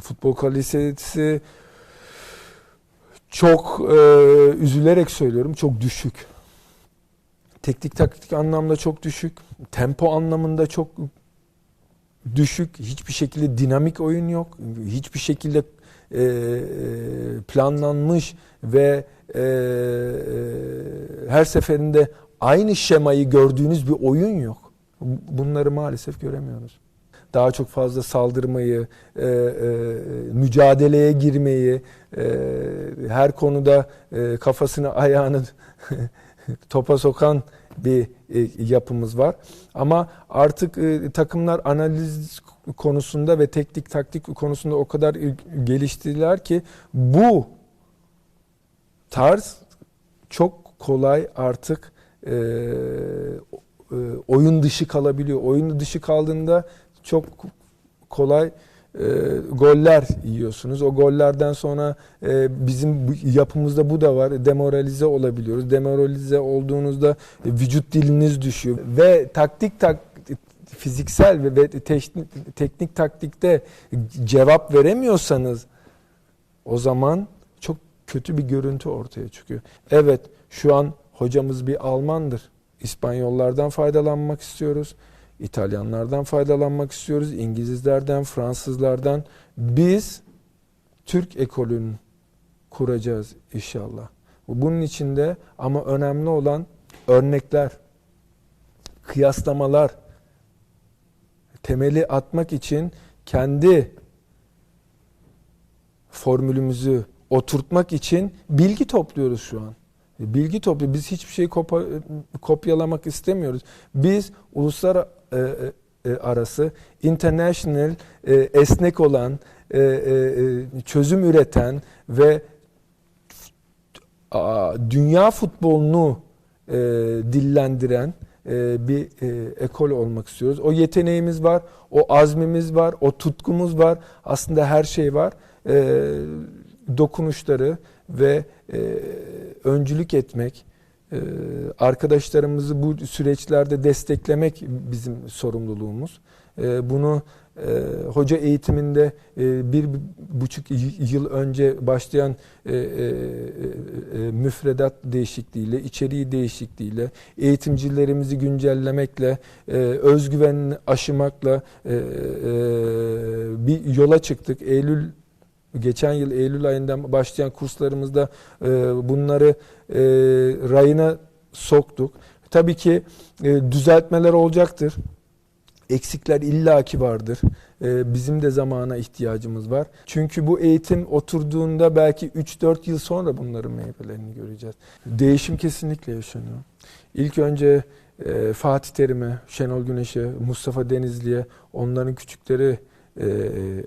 Futbol kalitesi çok e, üzülerek söylüyorum çok düşük. Teknik taktik anlamda çok düşük. Tempo anlamında çok düşük. Hiçbir şekilde dinamik oyun yok. Hiçbir şekilde e, planlanmış ve e, her seferinde aynı şemayı gördüğünüz bir oyun yok. Bunları maalesef göremiyoruz. Daha çok fazla saldırmayı, e, e, mücadeleye girmeyi, e, her konuda e, kafasını ayağını topa sokan bir e, yapımız var. Ama artık e, takımlar analiz konusunda ve teknik taktik konusunda o kadar geliştiler ki bu tarz çok kolay artık e, oyun dışı kalabiliyor. Oyun dışı kaldığında çok kolay e, goller yiyorsunuz. O gollerden sonra e, bizim yapımızda bu da var. Demoralize olabiliyoruz. Demoralize olduğunuzda e, vücut diliniz düşüyor ve taktik tak fiziksel ve, ve teknik, teknik taktikte cevap veremiyorsanız o zaman çok kötü bir görüntü ortaya çıkıyor. Evet şu an hocamız bir Almandır. İspanyollardan faydalanmak istiyoruz. İtalyanlardan faydalanmak istiyoruz. İngilizlerden, Fransızlardan. Biz Türk ekolünü kuracağız inşallah. Bunun içinde ama önemli olan örnekler, kıyaslamalar, temeli atmak için kendi formülümüzü oturtmak için bilgi topluyoruz şu an. Bilgi topluyor. Biz hiçbir şeyi kopyalamak istemiyoruz. Biz uluslararası e, e, arası international e, esnek olan e, e, çözüm üreten ve a, dünya futbolunu e, dillendiren e, bir e, ekol olmak istiyoruz. O yeteneğimiz var, o azmimiz var, o tutkumuz var. Aslında her şey var. E, dokunuşları ve e, öncülük etmek, arkadaşlarımızı bu süreçlerde desteklemek bizim sorumluluğumuz. Ee, bunu e, hoca eğitiminde e, bir buçuk yıl önce başlayan e, müfredat değişikliğiyle, içeriği değişikliğiyle, eğitimcilerimizi güncellemekle, özgüvenini aşımakla bir yola çıktık. Eylül geçen yıl Eylül ayından başlayan kurslarımızda bunları e, rayına soktuk. Tabii ki e, düzeltmeler olacaktır. Eksikler illaki vardır. E, bizim de zamana ihtiyacımız var. Çünkü bu eğitim oturduğunda belki 3-4 yıl sonra bunların meyvelerini göreceğiz. Değişim kesinlikle yaşanıyor. İlk önce e, Fatih Terim'e, Şenol Güneş'e, Mustafa Denizli'ye, onların küçükleri e,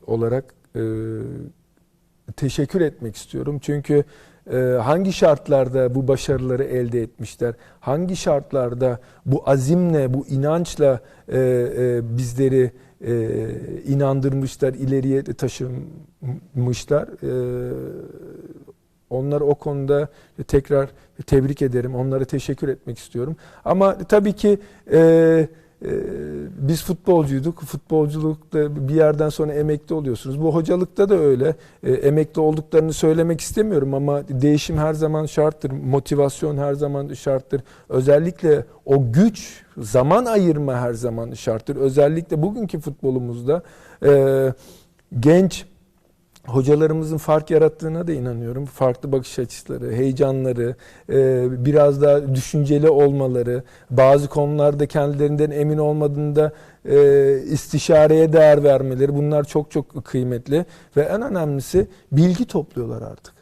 olarak e, teşekkür etmek istiyorum. Çünkü ee, hangi şartlarda bu başarıları elde etmişler? Hangi şartlarda bu azimle, bu inançla e, e, bizleri e, inandırmışlar, ileriye taşımışlar? Onları o konuda tekrar tebrik ederim. Onlara teşekkür etmek istiyorum. Ama tabii ki e, biz futbolcuyduk. Futbolculukta bir yerden sonra emekli oluyorsunuz. Bu hocalıkta da öyle. E, emekli olduklarını söylemek istemiyorum ama değişim her zaman şarttır. Motivasyon her zaman şarttır. Özellikle o güç, zaman ayırma her zaman şarttır. Özellikle bugünkü futbolumuzda e, genç hocalarımızın fark yarattığına da inanıyorum. Farklı bakış açıları, heyecanları, e, biraz daha düşünceli olmaları, bazı konularda kendilerinden emin olmadığında e, istişareye değer vermeleri bunlar çok çok kıymetli ve en önemlisi bilgi topluyorlar artık.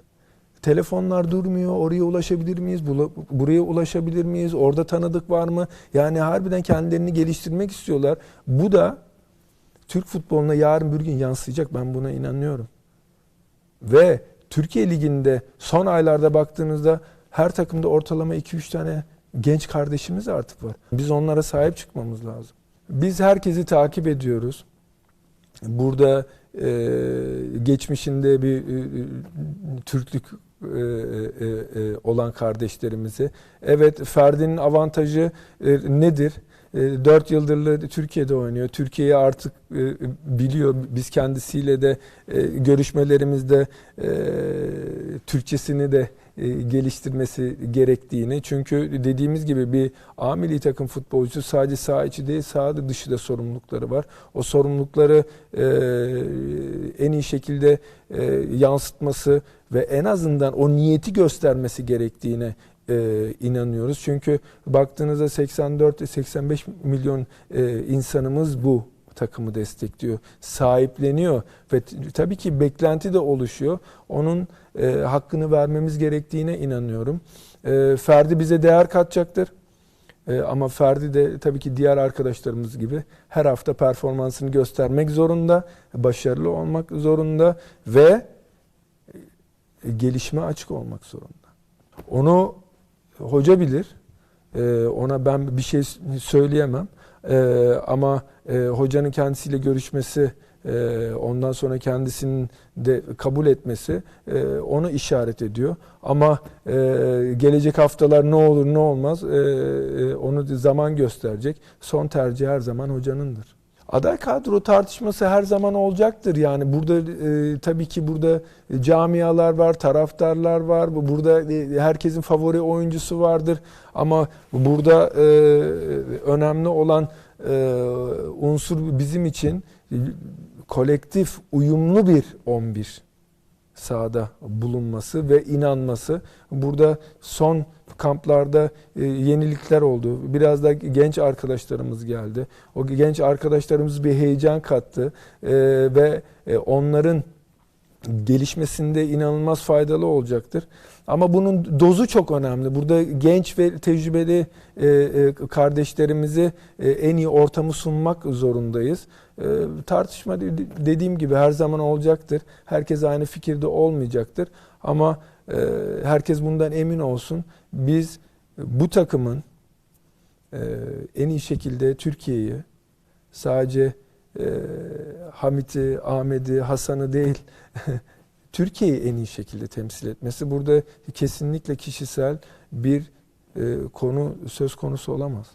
Telefonlar durmuyor. Oraya ulaşabilir miyiz? Buraya ulaşabilir miyiz? Orada tanıdık var mı? Yani harbiden kendilerini geliştirmek istiyorlar. Bu da Türk futboluna yarın bir gün yansıyacak. Ben buna inanıyorum. Ve Türkiye Ligi'nde son aylarda baktığınızda her takımda ortalama 2-3 tane genç kardeşimiz artık var. Biz onlara sahip çıkmamız lazım. Biz herkesi takip ediyoruz. Burada e, geçmişinde bir e, Türklük e, e, e, olan kardeşlerimizi. Evet Ferdi'nin avantajı nedir? 4 yıldırlı Türkiye'de oynuyor. Türkiye'yi artık biliyor. Biz kendisiyle de görüşmelerimizde Türkçesini de geliştirmesi gerektiğini. Çünkü dediğimiz gibi bir A milli takım futbolcusu sadece saha içi değil saha dışı da sorumlulukları var. O sorumlulukları e, en iyi şekilde e, yansıtması ve en azından o niyeti göstermesi gerektiğine e, inanıyoruz. Çünkü baktığınızda 84-85 milyon e, insanımız bu takımı destekliyor, sahipleniyor ve tabii ki beklenti de oluşuyor. Onun e, hakkını vermemiz gerektiğine inanıyorum. E, Ferdi bize değer katacaktır. E, ama Ferdi de tabii ki diğer arkadaşlarımız gibi her hafta performansını göstermek zorunda, başarılı olmak zorunda ve e, gelişime açık olmak zorunda. Onu hoca bilir. E, ona ben bir şey söyleyemem. E, ama e, hocanın kendisiyle görüşmesi, e, ondan sonra kendisinin de kabul etmesi e, onu işaret ediyor. Ama e, gelecek haftalar ne olur ne olmaz e, e, onu zaman gösterecek. Son tercih her zaman hocanındır. Aday kadro tartışması her zaman olacaktır. Yani burada e, tabii ki burada camialar var, taraftarlar var. Bu- Burada e, herkesin favori oyuncusu vardır. Ama burada e, önemli olan e, unsur bizim için e, kolektif, uyumlu bir 11 sahada bulunması ve inanması. Burada son kamplarda e, yenilikler oldu. Biraz da genç arkadaşlarımız geldi. O genç arkadaşlarımız bir heyecan kattı E, ve e, onların gelişmesinde inanılmaz faydalı olacaktır. Ama bunun dozu çok önemli. Burada genç ve tecrübeli e, e, kardeşlerimizi e, en iyi ortamı sunmak zorundayız. Tartışma de- dediğim gibi her zaman olacaktır. Herkes aynı fikirde olmayacaktır. Ama herkes bundan emin olsun. Biz bu takımın en iyi şekilde Türkiye'yi sadece Hamit'i, Ahmet'i, Hasan'ı değil Türkiye'yi en iyi şekilde temsil etmesi burada kesinlikle kişisel bir e, konu söz konusu olamaz.